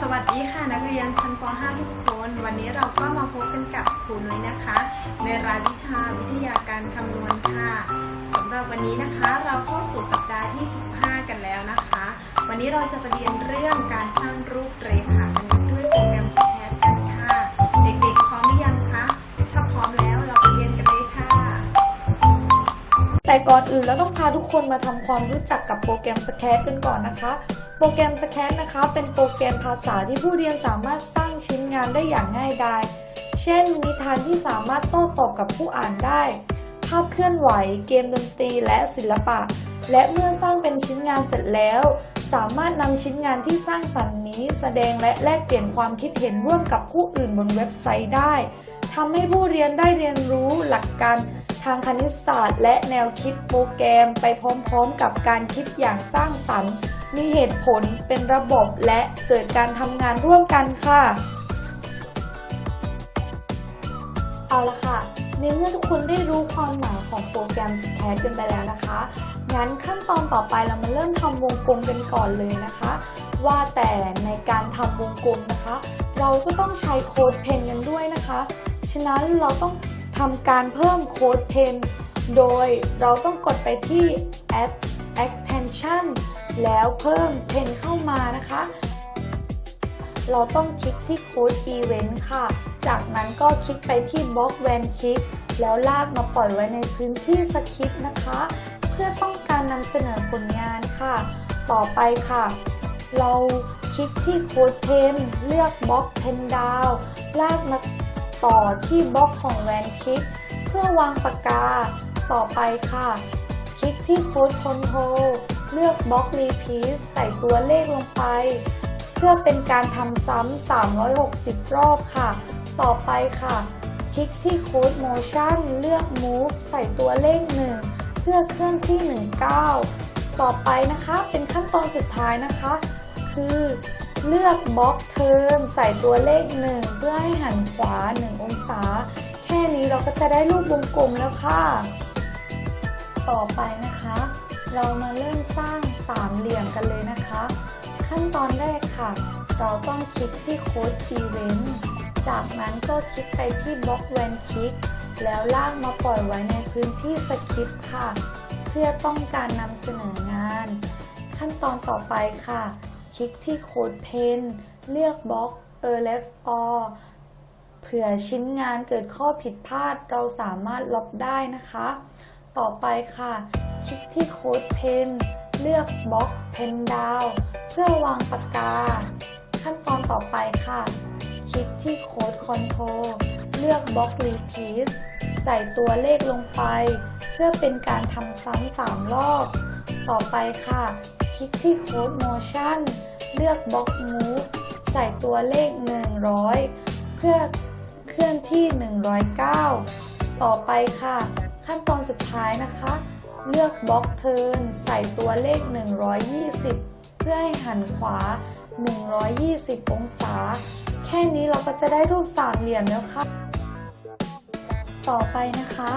สวัสดีค่ะนักเรียนชั้นป .5 ทุกคน วันนี้เราก็มาพบกันกับครูนุ้ยนะคะ ในรายวิชาวิทยาการคำนวณค่ะสำหรับวันนี้นะคะ เราเข้าสู่สัปดาห์ที่ 15 กันแล้วนะคะ วันนี้เราจะไปเรียนเรื่องการสร้างรูปเรขาคณิตด้วยโปรแกรมสแค แต่ก่อนอื่นเราต้องพาทุกคนมาทำความรู้จักกับโปรแกรม Scratch กันก่อนนะคะ โปรแกรม Scratch นะคะ เป็นโปรแกรมภาษาที่ผู้เรียนสามารถสร้างชิ้นงานได้อย่างง่ายดายเช่น นิทานที่สามารถโต้ตอบกับผู้อ่านได้ ภาพเคลื่อนไหว เกมดนตรีและศิลปะ และเมื่อสร้างเป็นชิ้นงานเสร็จแล้ว สามารถนำชิ้นงานที่สร้างสรรค์นี้ แสดงและแลกเปลี่ยนความคิดเห็นร่วมกับผู้อื่นบนเว็บไซต์ได้ทำให้ผู้เรียนได้เรียนรู้หลักการ ทางคณิตศาสตร์ และแนวคิดโปรแกรมไปพร้อมๆ กับการคิดอย่างสร้างสรรค์ มีเหตุผลเป็นระบบและเกิดการทำงานร่วมกันค่ะ เอาละค่ะในเมื่อทุกคนได้รู้ความหมายของโปรแกรม Scratch กันไปแล้วนะคะ งั้นขั้นตอนต่อไปเรามาเริ่มทำวงกลมกันก่อนเลยนะคะ ว่าแต่ในการทำวงกลมนะคะ เราก็ต้องใช้โค้ดเพนกันด้วยนะคะ ฉะนั้นเราต้อง ทำการเพิ่มโค้ดเพนโดยเราต้องกดไปที่ add extension แล้วเพิ่มเพนเข้ามานะคะ เราต้องคลิกที่โค้ด Event ค่ะ จากนั้นก็คลิกไปที่บล็อกแวนคลิกแล้วลากมาปล่อยไว้ในพื้นที่สคริปต์นะคะ เพื่อต้องการนำเสนอผลงานค่ะ ต่อไปค่ะ เราคลิกที่โค้ดเพนเลือกบล็อกเพนดาวลากมา ต่อที่บล็อกของแวนคลิก เพื่อวางปากกา ต่อไปค่ะ คลิกที่โค้ดคอนโทรลเลือกบล็อกรีพีซใส่ตัวเลขลงไป เพื่อเป็นการทำซ้ำ 360 รอบค่ะ ต่อไปค่ะ คลิกที่โค้ด motion เลือก move ใส่ตัวเลข 1 เพื่อเคลื่อนที่ 19 ต่อไปนะคะ เป็นขั้นตอนสุดท้ายนะคะ คือ เลือกบล็อกเทิร์นใส่ตัวเลข 1 เพื่อให้หันขวา 1 องศา แค่นี้เราก็จะได้รูปวงกลมแล้วค่ะ ต่อไปนะคะ เรามาเริ่มสร้างสามเหลี่ยมกันเลยนะคะ ขั้นตอนแรกค่ะ เราต้องคลิกที่โค้ด Event จากนั้นก็คลิกไปที่บล็อกแวนคลิกแล้วลากมาปล่อยไว้ในพื้นที่สคริปต์ค่ะ เพื่อต้องการนำเสนองาน ขั้นตอนต่อไปค่ะ คลิกที่โค้ดเพนเลือกบล็อก e r l e s all เผื่อชิ้นงานเกิดข้อผิดพลาดเราสามารถลบได้นะคะ ต่อไปค่ะ คลิกที่โค้ดเพนเลือกบล็อกเพนดาวเพื่อวางปากกา ขั้นตอนต่อไปค่ะ คลิกที่โค้ดคอนโทรเลือกบล็อกรีพีทใส่ตัวเลขลงไป เพื่อเป็นการทำซ้ำสามรอบ ต่อไปค่ะ ลิกที่โค้ด motion เลือกบล็อก move ใส่ตัวเลข 100 เพื่อเคลื่อนที่ 109 ต่อไปค่ะ ขั้นตอนสุดท้ายนะคะ เลือกบล็อกเทิร์นใส่ตัวเลข 120 เพื่อให้หันขวา 120 องศา แค่นี้เราก็จะได้รูปสามเหลี่ยมแล้วค่ะ ต่อไปนะคะ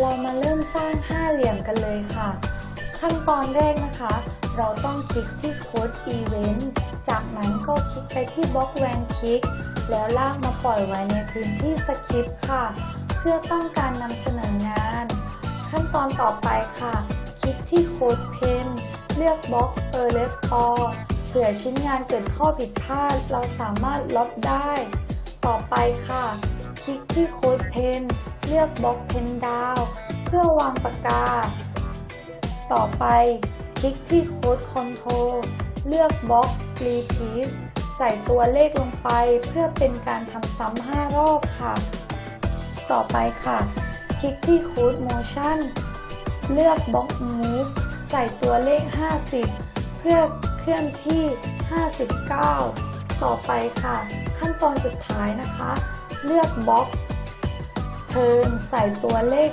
เรามาเริ่มสร้างห้าเหลี่ยมกันเลยค่ะ ขั้นตอนแรกนะคะ เราต้องคลิกที่โค้ด Event จากนั้นก็คลิกไปที่บล็อกแวนคลิกแล้วลากมาปล่อยไว้ในพื้นที่สคริปต์ค่ะ เพื่อต้องการนำเสนองาน ขั้นตอนต่อไปค่ะ คลิกที่โค้ดเพนเลือกบล็อก e r l e s all เผื่อชิ้นงานเกิดข้อผิดพลาด เราสามารถลบได้ ต่อไปค่ะ คลิกที่โค้ดเพนเลือกบล็อกเพนดาวเพื่อวางปากกา ต่อไป ลิกที่โค้ดคอนโทรลเลือกบล็อก Repeat ใส่ตัวเลขลงไปเพื่อเป็นการทำซ้ำ 5 รอบค่ะ ต่อไปค่ะ คลิกที่โค้ด Motion เลือกบล็อก Move ใส่ตัวเลข 50 เพื่อเคลื่อนที่ 59 ต่อไปค่ะ ขั้นตอนสุดท้ายนะคะ เลือกบล็อกเทิร์นใส่ตัวเลข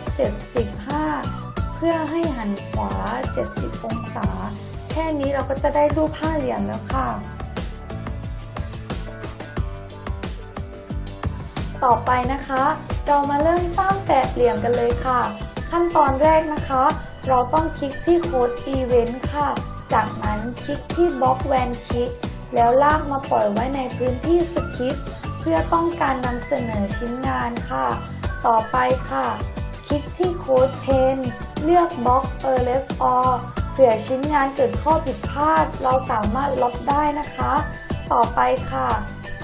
75 พื่อให้หันขวา 70 องศา แค่นี้เราก็จะได้รูปห้าเหลี่ยมแล้วค่ะ ต่อไปนะคะ เรามาเริ่มสร้างแปดเหลี่ยมกันเลยค่ะ ขั้นตอนแรกนะคะ เราต้องคลิกที่โค้ด Event ค่ะ จากนั้นคลิกที่บล็อกแวนคลิกแล้วลากมาปล่อยไว้ในพื้นที่สคริปต์เพื่อต้องการนำเสนอชิ้นงานค่ะ ต่อไปค่ะ คลิกที่โค้ดเพน เลือกบล็อก e r l e s all เผื่อชิ้นงานเกิดข้อผิดพลาด เราสามารถลบได้นะคะ ต่อไปค่ะ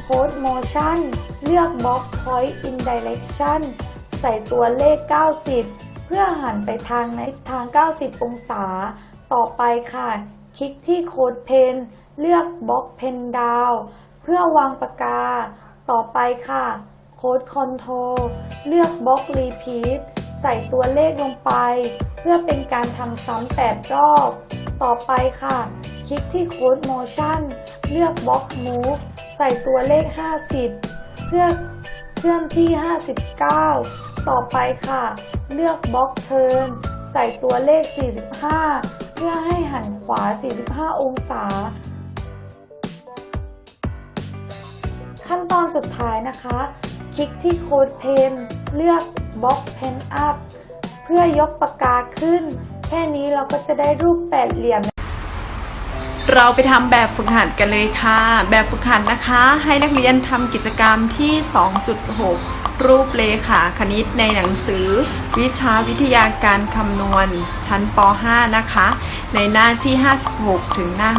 โค้ด motion เลือกบล็อก point in direction ใส่ตัวเลข 90 เพื่อหันไปทางในทาง 90 องศา ต่อไปค่ะ คลิกที่โค้ดเพนเลือกบล็อกเพนดาวเพื่อวางปากกา ต่อไปค่ะ โค้ดคอนโทรเลือกบล็อกรีพีท ใส่ตัวเลขลงไป เพื่อเป็นการทำซ้ำ8รอบ ต่อไปค่ะ คลิกที่โค้ดโมชั่นเลือกบล็อกมูฟใส่ตัวเลข 50 เพื่อเคลื่อนที่ 59 ต่อไปค่ะ เลือกบล็อกเทิร์นใส่ตัวเลข 45 เพื่อให้หันขวา 45 องศาขั้นตอนสุดท้ายนะคะ คลิกที่โค้ดเพนเลือก บล็อกเพนอัพเพื่อยกปากกาขึ้น แค่นี้เราก็จะได้รูปแปดเหลี่ยม เราไปทำแบบฝึกหัดกันเลยค่ะ แบบฝึกหัดนะคะ ให้นักเรียนทำกิจกรรมที่ 2.6 รูปเลขาคณิตในหนังสือ วิชาวิทยาการคำนวณชั้นป .5 นะคะ ในหน้าที่ 56 ถึงหน้า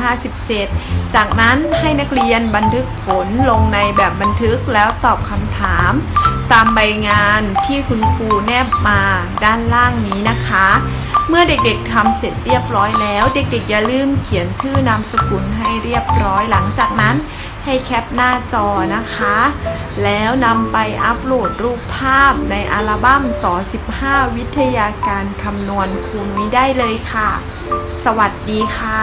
57 จากนั้นให้นักเรียนบันทึกผลลงในแบบบันทึกแล้วตอบคำถาม ตามใบงานที่คุณครูแนบมาด้านล่างนี้นะคะ เมื่อเด็กๆทำเสร็จเรียบร้อยแล้ว เด็กๆอย่าลืมเขียนชื่อนามสกุลให้เรียบร้อย หลังจากนั้นให้แคปหน้าจอนะคะ แล้วนำไปอัปโหลดรูปภาพในอัลบั้มสอ15 วิทยาการคำนวณครูนุ้ยได้เลยค่ะ สวัสดีค่ะ